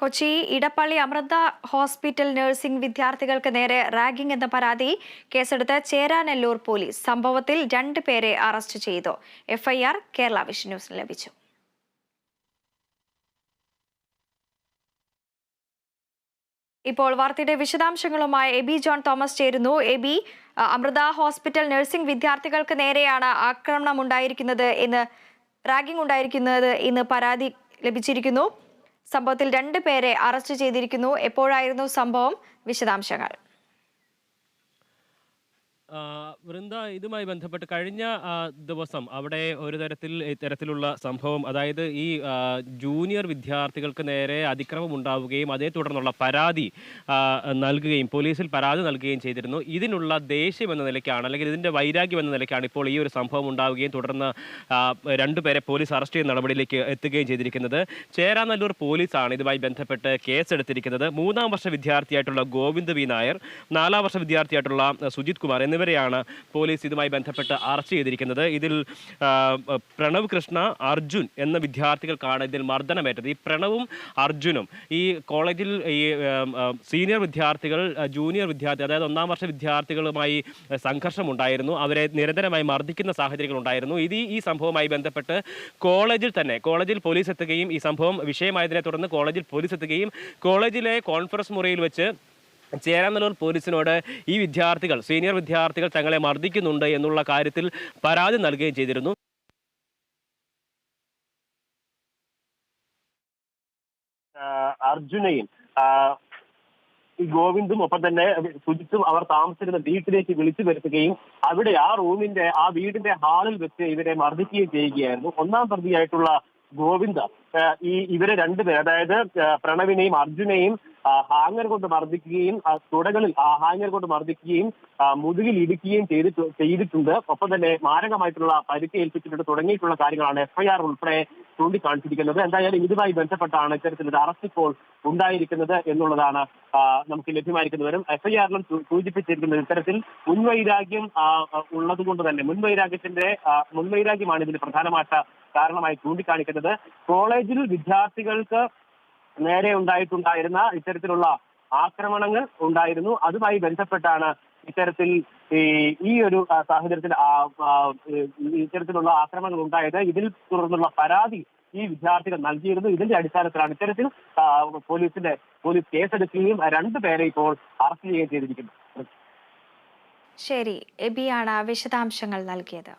Kochi Edappally Amrita hospital nursing വിദ്യാർത്ഥികൾക്ക് നേരെ ragging എന്ന പരാതി കേസെടുത്ത് ചേരാനെല്ലൂർ പോലീസ് സംഭവത്തിൽ രണ്ട് പേരെ അറസ്റ്റ് ചെയ്തു. എഫ്ഐആർ കേരള വിഷൻ ന്യൂസിന് ലഭിച്ചു. ഇപ്പോൾ വാർത്തയുടെ വിശദാംശങ്ങളുമായി എബി ജോൺ തോമസ് ചേരുന്നു. എബി അമൃത ഹോസ്പിറ്റൽ നഴ്സിംഗ് വിദ്യാർത്ഥികൾക്ക് നേരെയാണ് ആക്രമണം ഉണ്ടായിരിക്കുന്നത് എന്ന് റാഗിംഗ് ഉണ്ടായിരിക്കുന്നത് എന്ന് പരാതി ലഭിച്ചിരിക്കുന്നു. സംഭവത്തിൽ രണ്ട് പേരെ അറസ്റ്റ് ചെയ്തിരിക്കുന്നു. എപ്പോഴായിരുന്നു സംഭവം? വിശദാംശങ്ങൾ. വൃന്ദ ഇതുമായി ബന്ധപ്പെട്ട് കഴിഞ്ഞ ദിവസം അവിടെ ഒരു തരത്തിൽ ഇത്തരത്തിലുള്ള സംഭവം അതായത് ഈ ജൂനിയർ വിദ്യാർത്ഥികൾക്ക് നേരെ അതിക്രമം ഉണ്ടാവുകയും അതേ തുടർന്നുള്ള പരാതി നൽകുകയും പോലീസിൽ പരാതി നൽകുകയും ചെയ്തിരുന്നു. ഇതിനുള്ള ദേഷ്യം എന്ന നിലയ്ക്കാണ് അല്ലെങ്കിൽ ഇതിന്റെ വൈരാഗ്യം എന്ന നിലയ്ക്കാണ് ഇപ്പോൾ ഈ ഒരു സംഭവം ഉണ്ടാവുകയും തുടർന്ന് രണ്ടുപേരെ പോലീസ് അറസ്റ്റ് ചെയ്യുന്ന നടപടിയിലേക്ക് എത്തുകയും ചെയ്തിരിക്കുന്നത്. ചേരാനല്ലൂർ പോലീസാണ് ഇതുമായി ബന്ധപ്പെട്ട് കേസെടുത്തിരിക്കുന്നത്. മൂന്നാം വർഷ വിദ്യാർത്ഥിയായിട്ടുള്ള ഗോവിന്ദ് വി നായർ നാലാം വർഷ വിദ്യാർത്ഥിയായിട്ടുള്ള സുജിത് കുമാർ എന്നിവരെയാണ് പോലീസ് ഇതുമായി ബന്ധപ്പെട്ട് അറസ്റ്റ് ചെയ്തിരിക്കുന്നത്. ഇതിൽ പ്രണവ് കൃഷ്ണ അർജുൻ എന്ന വിദ്യാർത്ഥികൾക്കാണ് ഇതിൽ മർദ്ദനമേറ്റത്. ഈ പ്രണവും അർജുനും ഈ കോളേജിൽ ഈ സീനിയർ വിദ്യാർത്ഥികൾ ജൂനിയർ വിദ്യാർത്ഥി അതായത് ഒന്നാം വർഷ വിദ്യാർത്ഥികളുമായി സംഘർഷമുണ്ടായിരുന്നു. അവരെ നിരന്തരമായി മർദ്ദിക്കുന്ന സാഹചര്യങ്ങൾ ഉണ്ടായിരുന്നു ഇത് ഈ സംഭവവുമായി ബന്ധപ്പെട്ട് കോളേജിൽ തന്നെ കോളേജിൽ പോലീസ് എത്തുകയും ഈ സംഭവം വിഷയമായതിനെ തുടർന്ന് കോളേജിൽ പോലീസ് എത്തുകയും കോളേജിലെ കോൺഫറൻസ് മുറിയിൽ വെച്ച് ചേരാനല്ലൂർ പോലീസിനോട് ഈ വിദ്യാർത്ഥികൾ സീനിയർ വിദ്യാർത്ഥികൾ തങ്ങളെ മർദ്ദിക്കുന്നുണ്ട് എന്നുള്ള കാര്യത്തിൽ പരാതി നൽകുകയും ചെയ്തിരുന്നു. അർജുനയും ഗോവിന്ദും ഒപ്പം തന്നെ സുജിത്തും അവർ താമസിച്ചിരുന്ന വീട്ടിലേക്ക് വിളിച്ചു വരുത്തുകയും അവിടെ ആ റൂമിന്റെ ആ വീടിന്റെ ഹാളിൽ വെച്ച് ഇവരെ മർദ്ദിക്കുകയും ചെയ്യുകയായിരുന്നു. ഒന്നാം പ്രതിയായിട്ടുള്ള ഗോവിന്ദ ഈ ഇവരെ രണ്ടുപേർ അതായത് പ്രണവിനെയും അർജുനെയും ഹാങ്ങർ കൊണ്ട് മർദ്ദിക്കുകയും തുടകളിൽ ഹാങ്ങർ കൊണ്ട് മർദ്ദിക്കുകയും മുതുകിൽ ഇടിക്കുകയും ചെയ്തിട്ട് ചെയ്തിട്ടുണ്ട്. ഒപ്പം തന്നെ മാരകമായിട്ടുള്ള പരിക്ക് ഏൽപ്പിച്ചിട്ടുണ്ട്. തുടങ്ങിയിട്ടുള്ള കാര്യങ്ങളാണ് എഫ്ഐആർ ഉൾപ്പെടെ ചൂണ്ടിക്കാണിച്ചിരിക്കുന്നത്. എന്തായാലും ഇതുമായി ബന്ധപ്പെട്ടാണ് ഇത്തരത്തിലൊരു അറസ്റ്റ് ഇപ്പോൾ ഉണ്ടായിരിക്കുന്നത് എന്നുള്ളതാണ് നമുക്ക് ലഭ്യമായിരിക്കുന്നവരും എഫ്ഐആറിലും സൂചിപ്പിച്ചിരിക്കുന്നത് ഇത്തരത്തിൽ മുൻവൈരാഗ്യം ഉള്ളത് കൊണ്ട് തന്നെ മുൻവൈരാഗ്യത്തിന്റെ മുൻവൈരാഗ്യമാണ് ഇതിന് പ്രധാനമായിട്ട് കാരണമായി ചൂണ്ടിക്കാണിക്കുന്നത്. കോളേജിൽ വിദ്യാർത്ഥികൾക്ക് നേരെ ഉണ്ടായിട്ടുണ്ടായിരുന്ന ഇത്തരത്തിലുള്ള ആക്രമണങ്ങൾ ഉണ്ടായിരുന്നു. അതുമായി ബന്ധപ്പെട്ടാണ് ഇത്തരത്തിൽ ഈ ഒരു സാഹചര്യത്തിൽ ഇത്തരത്തിലുള്ള ആക്രമണങ്ങൾ ഉണ്ടായത്. ഇതിൽ തുടർന്നുള്ള പരാതി ഈ വിദ്യാർത്ഥികൾ നൽകിയിരുന്നു. ഇതിന്റെ അടിസ്ഥാനത്തിലാണ് ഇത്തരത്തിൽ പോലീസിന്റെ പോലീസ് കേസെടുക്കുകയും രണ്ടുപേരെ ഇപ്പോൾ അറസ്റ്റ് ചെയ്യുകയും ചെയ്തിരിക്കുന്നു. ശരി. എബിയാണ് വിശദാംശങ്ങൾ നൽകിയത്.